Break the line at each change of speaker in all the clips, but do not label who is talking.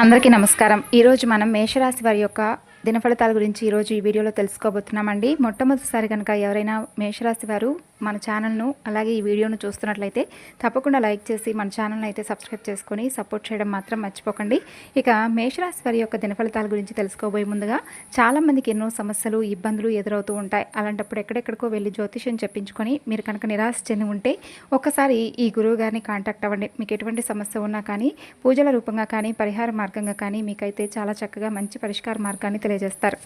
అందరికీ నమస్కారం. ఈరోజు మనం మేషరాశి వారి యొక్క దినఫలితాల గురించి ఈరోజు ఈ వీడియోలో తెలుసుకోబోతున్నామండి. మొట్టమొదటిసారి కనుక ఎవరైనా మేషరాశి వారు మన ఛానల్ను అలాగే ఈ వీడియోను చూస్తున్నట్లయితే తప్పకుండా లైక్ చేసి మన ఛానల్ని అయితే సబ్స్క్రైబ్ చేసుకొని సపోర్ట్ చేయడం మాత్రం మర్చిపోకండి. ఇక మేషరాశి వారి యొక్క దినఫలితాల గురించి తెలుసుకోబోయే ముందుగా చాలామందికి ఎన్నో సమస్యలు ఇబ్బందులు ఎదురవుతూ ఉంటాయి. అలాంటప్పుడు ఎక్కడెక్కడికో వెళ్ళి జ్యోతిష్యం చెప్పించుకొని మీరు కనుక నిరాశ చెంది ఉంటే ఒక్కసారి ఈ గురువు గారిని కాంటాక్ట్ అవ్వండి. మీకు ఎటువంటి సమస్య ఉన్నా కానీ పూజల రూపంగా కానీ పరిహార మార్గంగా కానీ మీకైతే చాలా చక్కగా మంచి పరిష్కార మార్గాన్ని తెలియజేస్తారు.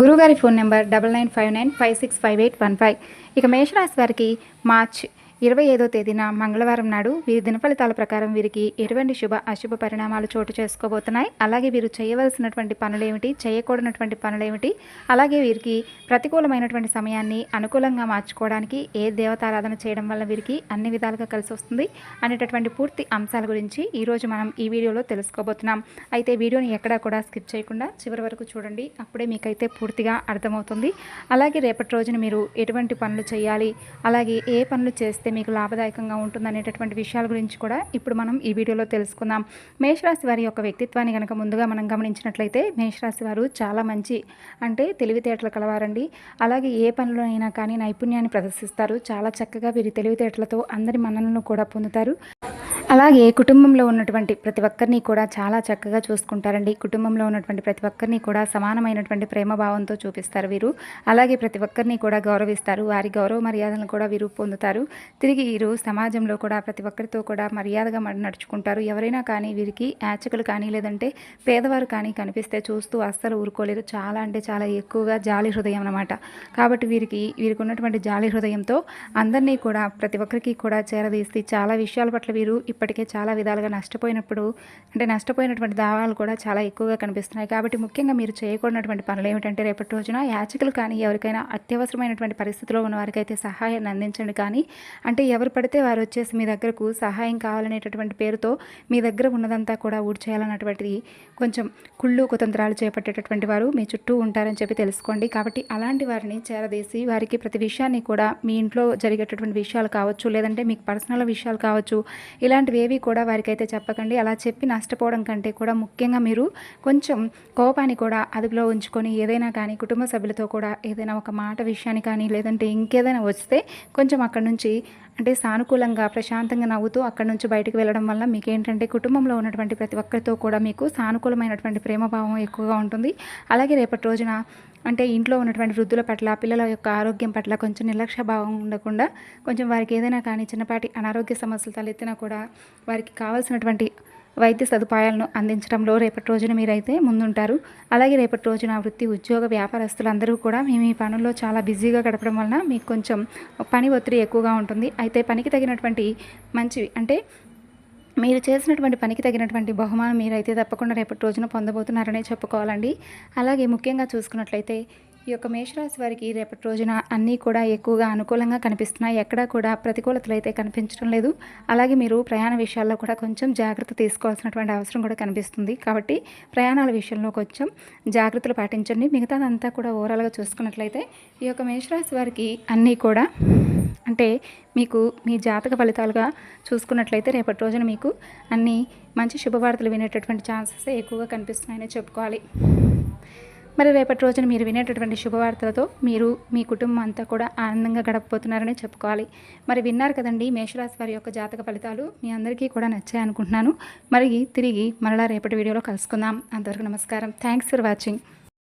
గురుగారి phone number double nine five nine five six five eight one five. ఇక మేషరాశి వారికి మార్చ్ ఇరవై ఐదో తేదీన మంగళవారం నాడు వీరి దినఫలితాల ప్రకారం వీరికి ఎటువంటి శుభ అశుభ పరిణామాలు చోటు చేసుకోబోతున్నాయి. అలాగే వీరు చేయవలసినటువంటి పనులేమిటి చేయకూడనటువంటి పనులేమిటి అలాగే వీరికి ప్రతికూలమైనటువంటి సమయాన్ని అనుకూలంగా మార్చుకోవడానికి ఏ దేవతారాధన చేయడం వల్ల వీరికి అన్ని విధాలుగా కలిసి వస్తుంది అనేటటువంటి పూర్తి అంశాల గురించి ఈరోజు మనం ఈ వీడియోలో తెలుసుకోబోతున్నాం. అయితే వీడియోని ఎక్కడా కూడా స్కిప్ చేయకుండా చివరి వరకు చూడండి. అప్పుడే మీకైతే పూర్తిగా అర్థమవుతుంది. అలాగే రేపటి రోజున మీరు ఎటువంటి పనులు చేయాలి అలాగే ఏ పనులు చేస్తే మీకు లాభదాయకంగా ఉంటుంది అనేటటువంటి విషయాల గురించి కూడా ఇప్పుడు మనం ఈ వీడియోలో తెలుసుకుందాం. మేషరాశి వారి యొక్క వ్యక్తిత్వాన్ని కనుక ముందుగా మనం గమనించినట్లయితే మేషరాశి వారు చాలా మంచి అంటే తెలివితేటలు కలవారండి. అలాగే ఏ పనులు అయినా కానీ నైపుణ్యాన్ని ప్రదర్శిస్తారు. చాలా చక్కగా వీరి తెలివితేటలతో అందరి మన్ననలను కూడా పొందుతారు. అలాగే కుటుంబంలో ఉన్నటువంటి ప్రతి ఒక్కరిని కూడా చాలా చక్కగా చూసుకుంటారండి. కుటుంబంలో ఉన్నటువంటి ప్రతి ఒక్కరిని కూడా సమానమైనటువంటి ప్రేమ భావంతో చూపిస్తారు వీరు. అలాగే ప్రతి ఒక్కరిని కూడా గౌరవిస్తారు. వారి గౌరవ మర్యాదలను కూడా వీరు పొందుతారు. తిరిగి వీరు సమాజంలో కూడా ప్రతి ఒక్కరితో కూడా మర్యాదగా నడుచుకుంటారు. ఎవరైనా కానీ వీరికి యాచకులు కానీ లేదంటే పేదవారు కానీ కనిపిస్తే చూస్తూ అస్సలు ఊరుకోలేరు. చాలా అంటే చాలా ఎక్కువగా జాలి హృదయం అన్నమాట. కాబట్టి వీరికి వీరికి ఉన్నటువంటి జాలి హృదయంతో అందరినీ కూడా ప్రతి ఒక్కరికి కూడా చేరదీసి చాలా విషయాల పట్ల వీరు ఇప్పటికే చాలా విధాలుగా నష్టపోయినప్పుడు అంటే నష్టపోయినటువంటి దావాలు కూడా చాలా ఎక్కువగా కనిపిస్తున్నాయి. కాబట్టి ముఖ్యంగా మీరు చేయకూడనటువంటి పనులు ఏమిటంటే రేపటి రోజున యాచకులు కానీ ఎవరికైనా అత్యవసరమైనటువంటి పరిస్థితిలో ఉన్న వారికైతే సహాయాన్ని అందించండి కానీ అంటే ఎవరు పడితే వారు వచ్చేసి మీ దగ్గరకు సహాయం కావాలనేటటువంటి పేరుతో మీ దగ్గర ఉన్నదంతా కూడా ఊడ్చేయాలన్నటువంటిది కొంచెం కుళ్ళు కుతంత్రాలు చేపట్టేటటువంటి వారు మీ చుట్టూ ఉంటారని చెప్పి తెలుసుకోండి. కాబట్టి అలాంటి వారిని చేరదీసి వారికి ప్రతి విషయాన్ని కూడా మీ ఇంట్లో జరిగేటటువంటి విషయాలు కావచ్చు లేదంటే మీకు పర్సనల్ విషయాలు కావచ్చు ఇలాంటి ఇలాంటివి ఏవి కూడా వారికైతే చెప్పకండి. అలా చెప్పి నష్టపోవడం కంటే కూడా ముఖ్యంగా మీరు కొంచెం కోపాన్ని కూడా అదుపులో ఉంచుకొని ఏదైనా కానీ కుటుంబ సభ్యులతో కూడా ఏదైనా ఒక మాట విషయాన్ని కానీ లేదంటే ఇంకేదైనా వస్తే కొంచెం అక్కడ నుంచి అంటే సానుకూలంగా ప్రశాంతంగా నవ్వుతూ అక్కడ నుంచి బయటకు వెళ్ళడం వల్ల మీకు ఏంటంటే కుటుంబంలో ఉన్నటువంటి ప్రతి ఒక్కరితో కూడా మీకు సానుకూలమైనటువంటి ప్రేమభావం ఎక్కువగా ఉంటుంది. అలాగే రేపటి రోజున అంటే ఇంట్లో ఉన్నటువంటి వృద్ధుల పట్ల పిల్లల యొక్క ఆరోగ్యం పట్ల కొంచెం నిర్లక్ష్య భావం ఉండకుండా కొంచెం వారికి ఏదైనా కానీ చిన్నపాటి అనారోగ్య సమస్యలు తలెత్తినా కూడా వారికి కావాల్సినటువంటి వైద్య సదుపాయాలను అందించడంలో రేపటి రోజున మీరైతే ముందుంటారు. అలాగే రేపటి రోజున వృత్తి ఉద్యోగ వ్యాపారస్తులు అందరూ కూడా మేము ఈ పనుల్లో చాలా బిజీగా గడపడం వలన మీకు కొంచెం పని ఒత్తిడి ఎక్కువగా ఉంటుంది. అయితే పనికి తగినటువంటి మంచివి అంటే మీరు చేసినటువంటి పనికి తగినటువంటి బహుమానం మీరైతే తప్పకుండా రేపటి రోజున పొందబోతున్నారనే చెప్పుకోవాలండి. అలాగే ముఖ్యంగా చూసుకున్నట్లయితే ఈ యొక్క మేషరాశి వారికి రేపటి రోజున అన్నీ కూడా ఎక్కువగా అనుకూలంగా కనిపిస్తున్నాయి. ఎక్కడా కూడా ప్రతికూలతలు అయితే కనిపించడం లేదు. అలాగే మీరు ప్రయాణ విషయాల్లో కూడా కొంచెం జాగ్రత్త తీసుకోవాల్సినటువంటి అవసరం కూడా కనిపిస్తుంది. కాబట్టి ప్రయాణాల విషయంలో కొంచెం జాగ్రత్తలు పాటించండి. మిగతాదంతా కూడా ఓవరాల్గా చూసుకున్నట్లయితే ఈ యొక్క మేషరాశి వారికి అన్నీ కూడా అంటే మీకు మీ జాతక ఫలితాలుగా చూసుకున్నట్లయితే రేపటి రోజున మీకు అన్ని మంచి శుభవార్తలు వినేటటువంటి ఛాన్సెస్ ఎక్కువగా కనిపిస్తున్నాయని చెప్పుకోవాలి. మరి రేపటి రోజున మీరు వినేటటువంటి శుభవార్తలతో మీరు మీ కుటుంబం అంతా కూడా ఆనందంగా గడపబోతున్నారని చెప్పుకోవాలి. మరి విన్నారు కదండి మేషరాశి వారి యొక్క జాతక ఫలితాలు మీ అందరికీ కూడా నచ్చాయి అనుకుంటున్నాను. మరి తిరిగి మరలా రేపటి వీడియోలో కలుసుకుందాం. అంతవరకు నమస్కారం. Thanks for watching